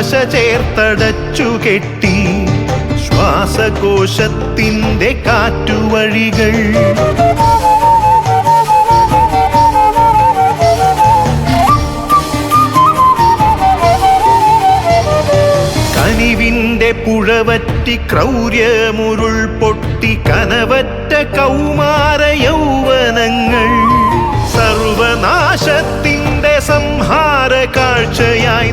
പുകക്കറപ്പശ ചേർത്തടച്ചു കെട്ടി. ശ്വാസകോശത്തിന്റെ കാറ്റുവഴികൾ. കനിവിന്റെ പുഴവറ്റി ക്രൗര്യമുരുൾ പൊട്ടി കനവറ്റ കൗമാര യൗവനങ്ങൾ. സർവനാശത്തിന്റെ സംഹാര കാഴ്ചയായി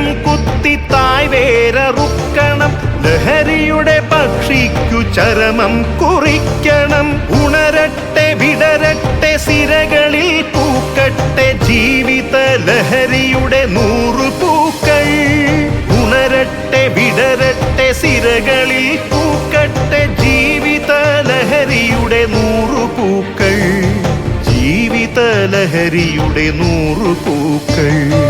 വിഷം കുത്തി തായ് വേരറുക്കണം ലഹരിയുടെ പക്ഷിക്കു ചരമം കുറിക്കണം. ഉണരട്ടെ വിടരട്ടെ സിരകളിൽ പൂക്കട്ടെ ജീവിത ലഹരിയുടെ നൂറു പൂക്കൾ. ഉണരട്ടെ വിടരട്ടെ സിരകളിൽ പൂക്കട്ടെ ജീവിത ലഹരിയുടെ നൂറു പൂക്കൾ. ജീവിത ലഹരിയുടെ നൂറു പൂക്കൾ.